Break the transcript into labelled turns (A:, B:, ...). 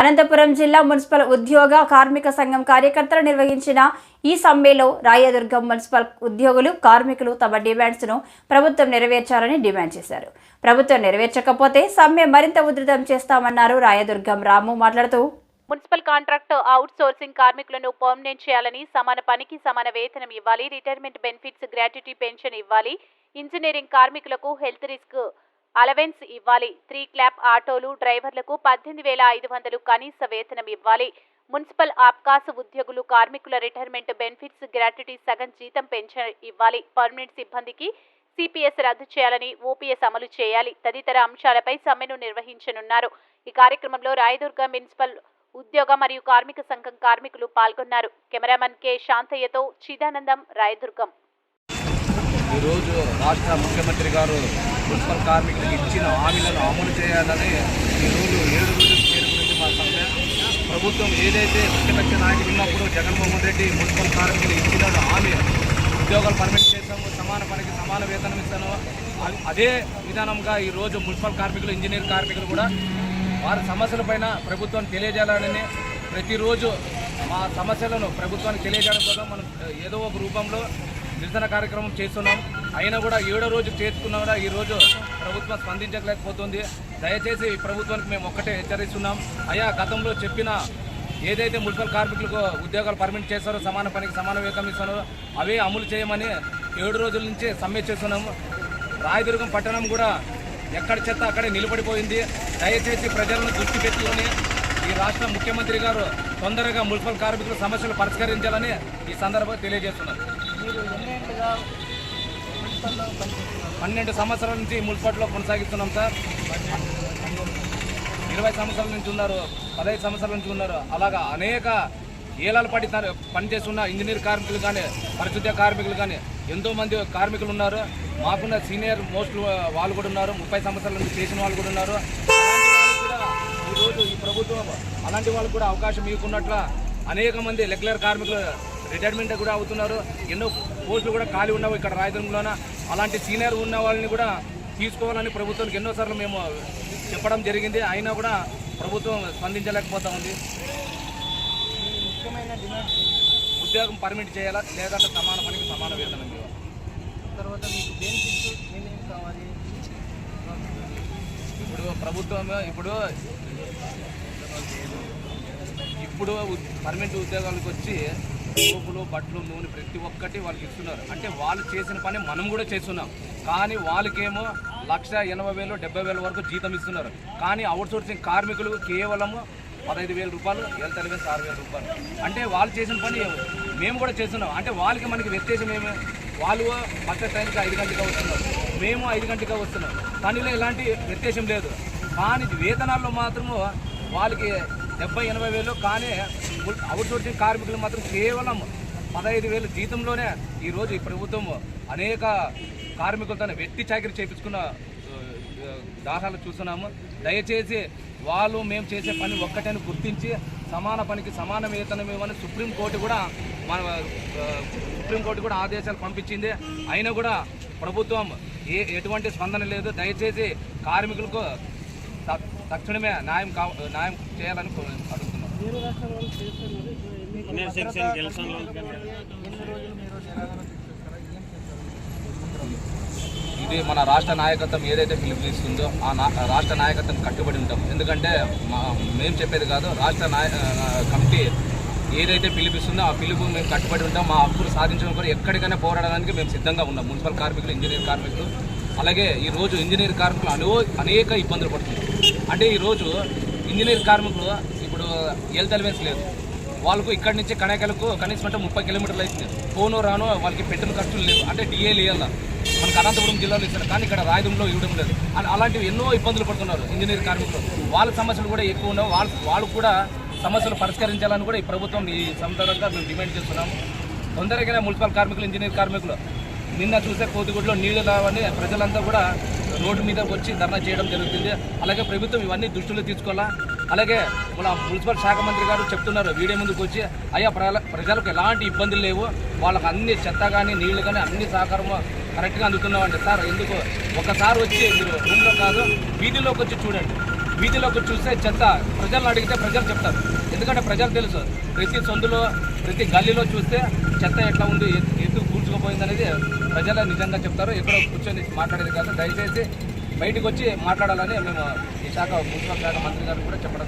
A: అనంతపురం జిల్లా మున్సిపల్ ఉద్యోగ కార్మిక సంఘం కార్యకర్తలు నిర్వహించిన ఈ సమ్మెలో రాయదుర్గం మున్సిపల్ ఉద్యోగులు కార్మికులు తమ డిమాండ్స్ను ప్రభుత్వం నెరవేర్చాలని డిమాండ్ చేశారు. ప్రభుత్వం నెరవేర్చకపోతే సమ్మె మరింత ఉధృతం చేస్తామన్నారు రాయదుర్గం రాము. మాట్లాడుతూ
B: మున్సిపల్ కాంట్రాక్ట్ అవుట్ సోర్సింగ్ కార్మికులను పర్మనెంట్ చేయాలని సమాన పనికి సమాన వేతనం ఇవ్వాలి రిటైర్మెంట్ బెనిఫిట్స్ గ్రాట్యుటీ పెన్షన్ ఇవ్వాలి ఇంజనీరింగ్ కార్మికులకు హెల్త్ రిస్క్ అలవెన్స్ ఇవ్వాలి. త్రీ క్లాప్ ఆటోలు డ్రైవర్లకు పద్దెనిమిది వేల ఐదు వందలు కనీస వేతనం ఇవ్వాలి. మున్సిపల్ ఆబ్కాస్ ఉద్యోగులు కార్మికుల రిటైర్మెంట్ బెనిఫిట్స్ గ్రాట్యుటీ సగం జీతం పెన్షన్ ఇవ్వాలి. పర్మనెంట్ సిబ్బందికి సిపిఎస్ రద్దు చేయాలని ఓపీఎస్ అమలు చేయాలి. తదితర అంశాలపై సమ్మెను నిర్వహించనున్నారు. ఈ కార్యక్రమంలో రాయదుర్గ మున్సిపల్ ఉద్యోగ మరియు కార్మిక సంఘం కార్మికులు పాల్గొన్నారు. Cameraman K. శాంతయ్యతో చిదానందం రాయదుర్గం.
C: ఈరోజు రాష్ట్ర ముఖ్యమంత్రి గారు మున్సిపల్ కార్మికులకు ఇచ్చిన హామీలను అమలు చేయాలని ఈరోజు ఏడు రోజుల పేరు గురించి మా సమ్మె. ప్రభుత్వం ఏదైతే ప్రతిపక్ష నాయకులు ఉన్నప్పుడు జగన్మోహన్ రెడ్డి మున్సిపల్ కార్మికులు ఇచ్చిన హామీ ఉద్యోగాలు పర్మిట్ చేస్తాము సమాన పనికి సమాన వేతనం ఇస్తాను. అదే విధానంగా ఈరోజు మున్సిపల్ కార్మికులు ఇంజనీర్ కార్మికులు కూడా వారి సమస్యలపైన ప్రభుత్వం తెలియజేయాలని ప్రతిరోజు మా సమస్యలను ప్రభుత్వానికి తెలియజేయడం కోసం మనం ఏదో ఒక రూపంలో నిరసన కార్యక్రమం చేస్తున్నాం. అయినా కూడా ఏడో రోజు చేసుకున్నా కూడా ఈ రోజు ప్రభుత్వం స్పందించలేకపోతుంది. దయచేసి ఈ ప్రభుత్వానికి మేము ఒక్కటే హెచ్చరిస్తున్నాం. అయ్యా గతంలో చెప్పిన ఏదైతే మున్సిపల్ కార్మికులకు ఉద్యోగాలు పర్మిట్ చేస్తారో సమాన పనికి సమాన వేతనం ఇస్తారో అవే అమలు చేయమని ఏడు రోజుల నుంచి సమ్మె చేస్తున్నాము రాయదుర్గం పట్టణం కూడా ఎక్కడ చెత్త అక్కడే నిలబడిపోయింది. దయచేసి ప్రజలను దృష్టి పెట్టుకొని ఈ రాష్ట్ర ముఖ్యమంత్రి గారు తొందరగా మున్సిపల్ కార్మికుల సమస్యలు పరిష్కరించాలని ఈ సందర్భంగా తెలియజేస్తున్నారు పన్నెండు సంవత్సరాల నుంచి మున్సిపాలిటీలో కొనసాగిస్తున్నాం సార్. ఇరవై సంవత్సరాల నుంచి ఉన్నారు పదహైదు సంవత్సరాల నుంచి ఉన్నారు. అలాగా అనేక ఏళ్ళ పడి పనిచేస్తున్న ఇంజనీర్ కార్మికులు కానీ పరిశుద్ధ కార్మికులు కానీ ఎంతో మంది కార్మికులు ఉన్నారు. మాకున్న సీనియర్ మోస్ట్ వాళ్ళు కూడా ఉన్నారు. ముప్పై సంవత్సరాల నుంచి చేసిన వాళ్ళు కూడా ఉన్నారు. ఈరోజు ఈ ప్రభుత్వం అలాంటి వాళ్ళకు కూడా అవకాశం ఇవ్వకున్నట్ల అనేక మంది రెగ్యులర్ కార్మికులు రిటైర్మెంట్ కూడా అవుతున్నారు. ఎన్నో పోస్టులు కూడా ఖాళీ ఉన్నావు ఇక్కడ రాయదుర్గంలోన. అలాంటి సీనియర్ ఉన్న వాళ్ళని కూడా తీసుకోవాలని ప్రభుత్వానికి ఎన్నోసార్లు మేము చెప్పడం జరిగింది. అయినా కూడా ప్రభుత్వం స్పందించలేకపోతా ఉంది. ఉద్యోగం పర్మిట్ చేయాలా? లేదంటే సమాన పనికి సమాన వేతనం
D: తర్వాత మీకు బెనిఫిట్స్ ఏమేమి కావాలి?
C: ఇప్పుడు ప్రభుత్వం ఇప్పుడు ఇప్పుడు పర్మనెంట్ ఉద్యోగాలకు వచ్చి సోపులు బట్టలు నూనె ప్రతి ఒక్కటి వాళ్ళకి ఇస్తున్నారు. అంటే వాళ్ళు చేసిన పని మనం కూడా చేస్తున్నాం. కానీ వాళ్ళకేమో లక్ష ఎనభై వేలు డెబ్బై వేల వరకు జీతం ఇస్తున్నారు. కానీ అవుట్ సోర్సింగ్ కార్మికులు కేవలము పదహైదు వేల రూపాయలు హెల్త్ అలవెన్స్ ఆరు వేల రూపాయలు. అంటే వాళ్ళు చేసిన పని మేము కూడా చేస్తున్నాం. అంటే వాళ్ళకి మనకి వ్యత్యాసం ఏమి? వాళ్ళు ఫస్ట్ టైంకి ఐదు గంటలుగా వస్తున్నారు. మేము ఐదు గంటలుగా వస్తున్నాం. పనిలో ఎలాంటి వ్యత్యాసం లేదు. కానీ వేతనాల్లో మాత్రము వాళ్ళకి డెబ్బై ఎనభై వేలు కానీ అవుట్సోర్సింగ్ కార్మికులు మాత్రం కేవలం పదహైదు వేలు జీతంలోనే ఈరోజు ఈ ప్రభుత్వం అనేక కార్మికులతో వెట్టి చాకరీ చేయించుకున్న దాహాలు దాఖలు చూస్తున్నాము. దయచేసి వాళ్ళు మేము చేసే పని ఒక్కటని గుర్తించి సమాన పనికి సమాన వేతనం ఇవ్వని సుప్రీంకోర్టు కూడా మన సుప్రీంకోర్టు కూడా ఆదేశాలు పంపించింది. అయినా కూడా ప్రభుత్వం ఏ ఎటువంటి స్పందన లేదు. దయచేసి కార్మికులకు తక్షణమే న్యాయం కా న్యాయం చేయాలని అడుగుతున్నాం. ఇది మన రాష్ట్ర నాయకత్వం ఏదైతే పిలుపునిస్తుందో ఆ రాష్ట్ర నాయకత్వం కట్టుబడి ఉంటాం. ఎందుకంటే మా మేము చెప్పేది కాదు రాష్ట్ర నాయ కమిటీ ఏదైతే పిలిపిస్తుందో ఆ పిలుపు మేము కట్టుబడి ఉంటాం. మా హక్కులు సాధించడం కూడా ఎక్కడికైనా పోరాడడానికి మేము సిద్ధంగా ఉన్నాం. మున్సిపల్ కార్మికులు ఇంజనీర్ కార్మికులు అలాగే ఈరోజు ఇంజనీర్ కార్మికులు అనో అనేక ఇబ్బందులు పడుతున్నారు. అంటే ఈరోజు ఇంజనీర్ కార్మికులు ఇప్పుడు హెల్త్ అలవెన్స్ లేదు వాళ్ళకు ఇక్కడి నుంచి కణాకలకు కనీసం అంటే ముప్పై కిలోమీటర్లు అవుతుంది పోను రాను వాళ్ళకి పెట్టిన ఖర్చులు లేవు. అంటే డిఏలు ఇవ్వాల? మనకు అనంతపురం జిల్లాలో ఇస్తారు కానీ ఇక్కడ రాయదంలో ఇవ్వడం లేదు. అలాంటివి ఎన్నో ఇబ్బందులు పడుతున్నారు ఇంజనీర్ కార్మికులు. వాళ్ళ సమస్యలు కూడా ఎక్కువ ఉన్నాయి. వాళ్ళ వాళ్ళు కూడా సమస్యలు పరిష్కరించాలని కూడా ఈ ప్రభుత్వం ఈ సందర్భంగా మేము డిమాండ్ చేస్తున్నాము. తొందరగానే మున్సిపల్ కార్మికులు ఇంజనీర్ కార్మికులు నిన్న చూస్తే కోతిగుడిలో నీళ్ళు రావని ప్రజలంతా కూడా రోడ్డు మీద వచ్చి ధర్నా చేయడం జరుగుతుంది. అలాగే ప్రభుత్వం ఇవన్నీ దృష్టిలో తీసుకోవాలా? అలాగే మన మున్సిపల్ శాఖ మంత్రి గారు చెప్తున్నారు వీడియో ముందుకు వచ్చి అయ్యా ప్రజలకు ఎలాంటి ఇబ్బందులు లేవు. వాళ్ళకి అన్ని చెత్త కానీ నీళ్ళు కానీ అన్ని సహకారము కరెక్ట్గా అందుతున్నామండి సార్. ఎందుకు? ఒకసారి వచ్చి మీరు రూమ్లో కాదు వీధిలోకి వచ్చి చూడండి. వీధిలోకి చూస్తే చెత్త ప్రజలను అడిగితే ప్రజలు చెప్తారు. ఎందుకంటే ప్రజలు తెలుసు ప్రతి సందులో ప్రతి గల్లీలో చూస్తే చెత్త ఎట్లా ఉంది ఎందుకు కూర్చుకుపోయింది అనేది ప్రజలే నిజంగా చెప్తారు. ఇక్కడ కూర్చొని మాట్లాడేది కాదు. దయచేసి బయటకు వచ్చి మాట్లాడాలని మేము ఈ శాఖ మున్సిపల్ శాఖ మంత్రి గారు కూడా చెప్పడం